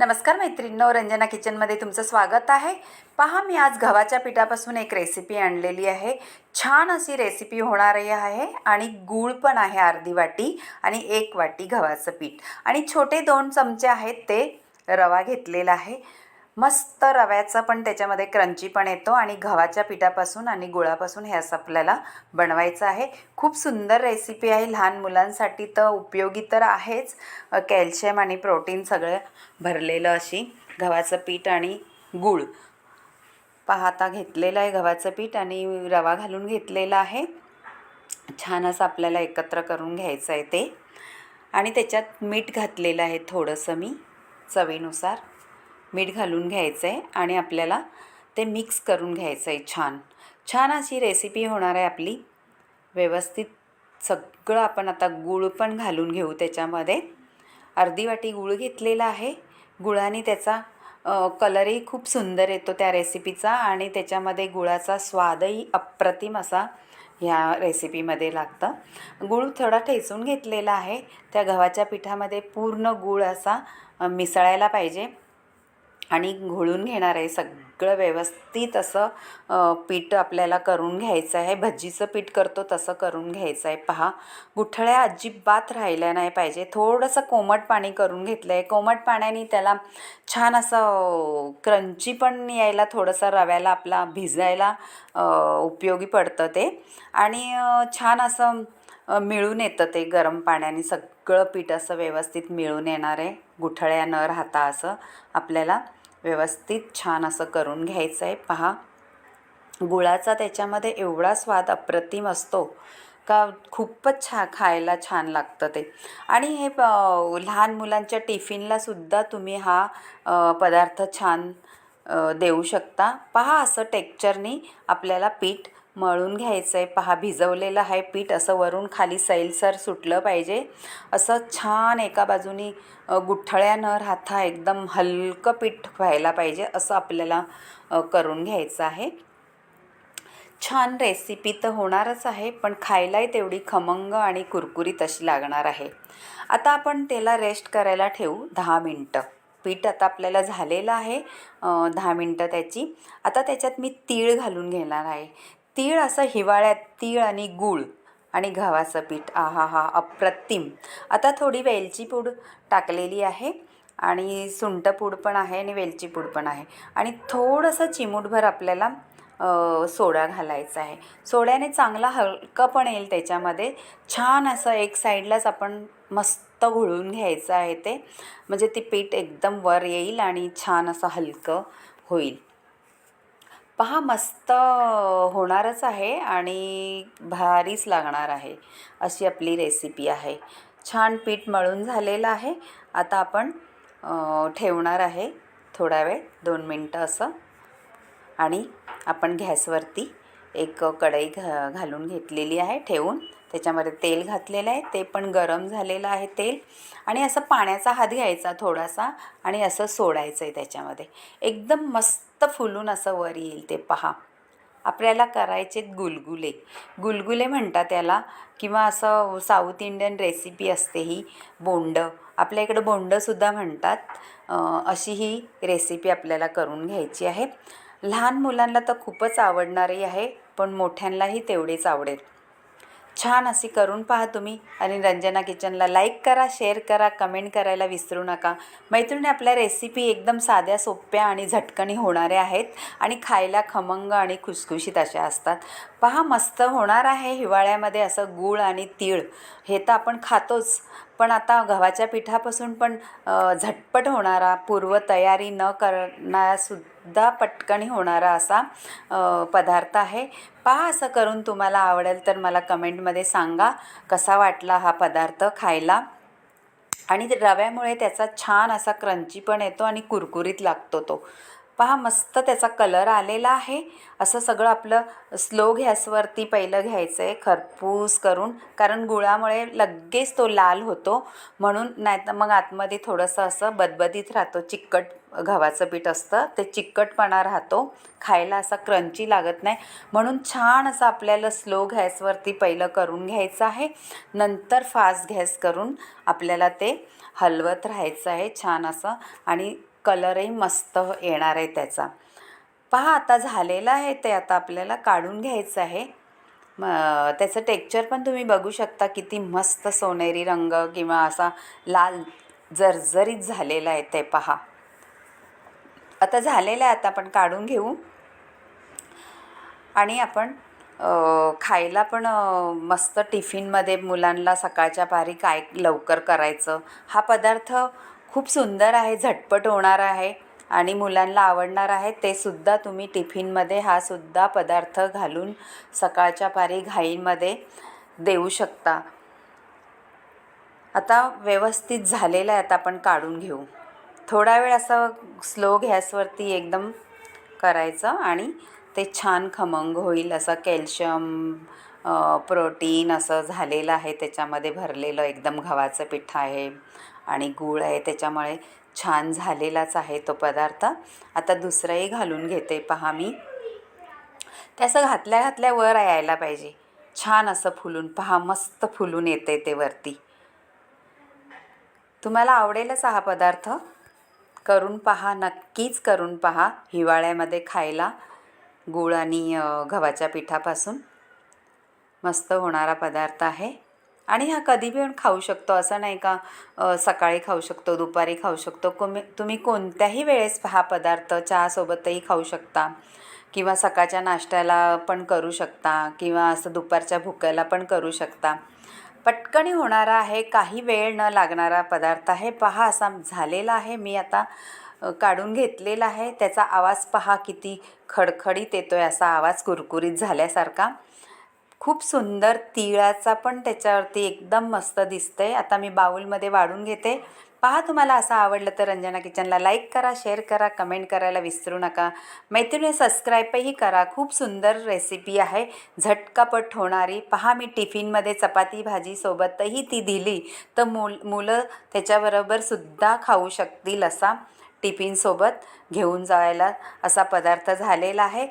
नमस्कार मैत्रिणींनो रंजना किचनमध्ये तुमचं स्वागत आहे. पहा मी आज गव्हाच्या पिठापासून एक रेसिपी आणलेली आहे. छान अशी रेसिपी होणारी आहे आणि गूळ पण आहे अर्धी वाटी आणि एक वाटी गव्हाचं पीठ. आणि छोटे दोन चमचे आहेत ते रवा घेतलेला आहे. मस्त रव्याचा पण त्याच्यामध्ये क्रंची पण येतो आणि गव्हाच्या पिठापासून आणि गुळापासून हे असं आपल्याला बनवायचं आहे. खूप सुंदर रेसिपी आहे. लहान मुलांसाठी तर उपयोगी तर आहेच. कॅल्शियम आणि प्रोटीन सगळं भरलेलं अशी गव्हाचं पीठ आणि गूळ. पाहता घेतलेलं आहे गव्हाचं पीठ आणि रवा घालून घेतलेला आहे. छान असं आपल्याला एकत्र करून घ्यायचं आहे ते. आणि त्याच्यात मीठ घातलेलं आहे थोडंसं मी चवीनुसार. मीठ घालून घ्यायचं आहे आणि आपल्याला ते मिक्स करून घ्यायचं आहे छान. छान अशी रेसिपी होणार आहे आपली. व्यवस्थित सगळं आपण आता गूळ पण घालून घेऊ त्याच्यामध्ये. अर्धी वाटी गूळ घेतलेला आहे. गुळाने त्याचा कलरही खूप सुंदर येतो त्या रेसिपीचा आणि त्याच्यामध्ये गुळाचा स्वादही अप्रतिम असा ह्या रेसिपीमध्ये लागतं. गूळ थोडा ठेचून घेतलेला आहे. त्या गव्हाच्या पिठामध्ये पूर्ण गूळ असा मिसळायला पाहिजे. आणि घोळून घेणार आहे. सगळं व्यवस्थित असं पीठ आपल्याला करून घ्यायचं आहे. भजीचं पीठ करतो तसं करून घ्यायचं आहे. पहा गुठळ्या अजिबात राहिल्या नाही पाहिजे. थोडंसं कोमट पाणी करून घेतलं आहे कोमट पाण्याने त्याला छान असं क्रंची पण यायला थोडंसं रव्याला आपला भिजायला उपयोगी पडतं ते. आणि छान असं मिळून येतं ते गरम पाण्याने. सगळं पीठ असं व्यवस्थित मिळून येणार आहे. गुठळ्या न राहता असं आपल्याला व्यवस्थित छान असं करून घ्यायचं आहे. पहा गुळाचा त्याच्यामध्ये एवढा स्वाद अप्रतिम असतो का खूपच छा खायला छान लागतं ते. आणि हे प- लहान मुलांच्या टिफिनलासुद्धा तुम्ही हा पदार्थ छान देऊ शकता. पहा असं टेक्चरनी आपल्याला पीठ मळून घ्यायचं आहे पहा भिजवलेलं आहे पीठ. असं वरून खाली सैलसर सुटलं पाहिजे. असं छान एका बाजूनी गुठळ्या न राहता एकदम हलकं पीठ व्हायला पाहिजे असं आपल्याला करून घ्यायचं आहे. छान रेसिपी तर होणारच आहे पण खायलाही तेवढी खमंग आणि कुरकुरीत अशी लागणार आहे. आता आपण त्याला रेस्ट करायला ठेवू दहा मिनटं. पीठ आता आपल्याला झालेलं आहे दहा मिनटं त्याची. आता त्याच्यात मी तीळ घालून घेणार आहे. तीळ असं हिवाळ्यात तीळ आणि गूळ आणि गव्हाचं पीठ. आहा हा अप्रतिम. आता थोडी वेलची पूड टाकलेली आहे आणि सुंठपूड पण आहे आणि वेलची पूड पण आहे. आणि थोडंसं चिमूटभर आपल्याला सोडा घालायचा आहे. सोड्याने चांगला हलकं पण येईल त्याच्यामध्ये. छान असं एक साईडलाच आपण मस्त घोळून घ्यायचं आहे ते. म्हणजे ती पीठ एकदम वर येईल आणि छान असं हलकं होईल. पहा मस्त होणारच आहे आणि भारीच लागणार आहे अशी आपली रेसिपी आहे. छान पीठ मळून झालेलं आहे. आता आपण ठेवणार आहे थोडा वेळ दोन मिनटं असं. आणि आपण गॅसवरती एक कढई घ घालून घेतलेली आहे ठेवून. त्याच्यामध्ये तेल घातलेलं आहे ते पण गरम झालेलं आहे तेल. आणि असं पाण्याचा हात घ्यायचा थोडासा आणि असं सोडायचं आहे त्याच्यामध्ये. एकदम मस्त फुलून असं वर येईल ते पहा. आपल्याला करायचे गुलगुले. गुलगुले म्हणतात त्याला किंवा असं साऊथ इंडियन रेसिपी असते ही बोंड. आपल्या इकडं बोंडसुद्धा म्हणतात. अशी ही रेसिपी आपल्याला करून घ्यायची आहे. लहान मुलांना तर खूपच आवडणारी आहे पण मोठ्यांनाही तेवढेच आवडेल. छान अशी करून पहा तुम्ही आणि रंजना किचनला लाईक करा शेअर करा कमेंट करायला विसरू नका. मैत्रिणी आपल्या रेसिपी एकदम साध्या सोप्या आणि झटकणी होणाऱ्या आहेत आणि खायला खमंग आणि खुसखुशीत अशा असतात. पहा मस्त होणार आहे हिवाळ्यामध्ये असं गूळ आणि तीळ. हे तर आपण खातोच. पण आता गव्हाच्या पिठापासून पण झटपट होणारा पूर्वतयारी न करणारासुद्धा पटकन होणारा असा पदार्थ आहे. पहा असं करून तुम्हाला आवडेल तर मला कमेंटमध्ये सांगा कसा वाटला हा पदार्थ खायला. आणि रव्यामुळे त्याचा छान असा क्रंची पण येतो आणि कुरकुरीत लागतो तो. पहा मस्त त्याचा कलर आलेला आहे. असं सगळं आपलं स्लो गॅसवरती पहिलं घ्यायचं आहे खरपूस करून. कारण गुळामुळे लगेच तो लाल होतो. म्हणून नाही तर मग आतमध्ये थोडंसं असं बदबदीत राहतो. चिकट गव्हाचं पीठ असतं. ते चिकटपणा राहतो. खायला असा क्रंची लागत नाही. म्हणून छान असं आपल्याला स्लो गॅसवरती पहिलं करून घ्यायचं आहे. नंतर फास्ट गॅस करून आपल्याला ते हलवत राहायचं आहे छान असं. आणि कलरही मस्त येणार आहे त्याचा. पहा आता झालेलं आहे ते. आता आपल्याला काढून घ्यायचं आहे. म त्याचं टेक्चर पण तुम्ही बघू शकता. किती मस्त सोनेरी रंग किंवा असा लाल जर्जरीत झालेला आहे ते पहा. आता झालेलं आहे. आता आपण काढून घेऊ. आणि आपण खायला पण मस्त टिफिनमध्ये मुलांना सकाळच्या पारी काय लवकर करायचं? हा पदार्थ खूप सुंदर आहे झटपट होणार आहे आणि मुलांना आवडणार आहे ते सुद्धा तुम्ही टिफिनमध्ये हा सुद्धा पदार्थ घालून सकाळच्या पारी घाईमध्ये देऊ शकता. आता व्यवस्थित झालेलं आहे आता आपण काढून घेऊ. थोडा वेळ असं स्लो गॅसवरती एकदम करायचं आणि ते छान खमंग होईल असं कॅल्शियम प्रोटीन असं झालेलं आहे त्याच्यामध्ये भरलेलं एकदम गव्हाचं पीठ आहे आणि गूळ आहे त्याच्यामुळे छान झालेलाच आहे तो पदार्थ. आता दुसराही घालून घेते पहा मी. ते असं घातल्या घातल्या वर यायला पाहिजे. छान असं फुलून पहा मस्त फुलून येते ते वरती. तुम्हाला आवडेलच हा पदार्थ? करून पहा नक्कीच करून पहा हिवाळ्यामध्ये खायला गूळ आणि गव्हाच्या पिठापासून. मस्त होणारा पदार्थ आहे. आणि हा कधी पण खाऊ शकतो असं नाही का? सकाळी खाऊ शकतो दुपारी खाऊ शकतो. कुमी तुम्ही कोणत्याही वेळेस हा पदार्थ चहासोबतही खाऊ शकता. किंवा सकाळच्या नाश्त्याला पण करू शकता किंवा असं दुपारच्या भुक्याला पण करू शकता. पटकनी होणारा आहे काही वेळ न लागणारा पदार्थ आहे. पहा असा झालेला आहे. मी आता काढून घेतलेला आहे. त्याचा आवाज पहा किती खडखडीत येतो आहे असा आवाज कुरकुरीत झाल्यासारखा. खूप सुंदर तिळाचा पण त्याच्यावरती एकदम मस्त दिसतंय. आता मी बाऊलमध्ये वाढून घेते. पहा तुम्हाला असं आवडलं तर रंजना किचनला लाईक करा शेअर करा कमेंट करायला विसरू नका. मैत्रिणी सबस्क्राईबही करा. खूप सुंदर रेसिपी आहे. झटकापट होणारी. पहा मी टिफिनमध्ये चपाती भाजीसोबतही ती दिली तर मुल मुलं त्याच्याबरोबर सुद्धा खाऊ शकतील असा टिफिनसोबत घेऊन जायला असा पदार्थ झालेला आहे.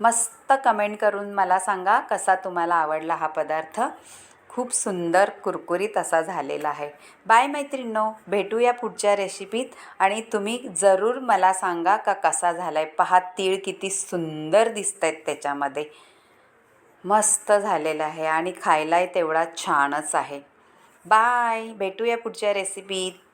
मस्त कमेंट करून मला सांगा कसा तुम्हाला आवडला हा पदार्थ. खूप सुंदर कुरकुरीत असा झालेला आहे. बाय मैत्रिणो भेटूया पुढच्या रेसिपीत आणि तुम्ही जरूर मला सांगा का कसा झाला आहे पहा तीळ किती सुंदर दिसत आहेत त्याच्यामध्ये. मस्त झालेला आहे आणि खायलाही तेवढा छानच आहे. बाय भेटूया पुढच्या रेसिपीत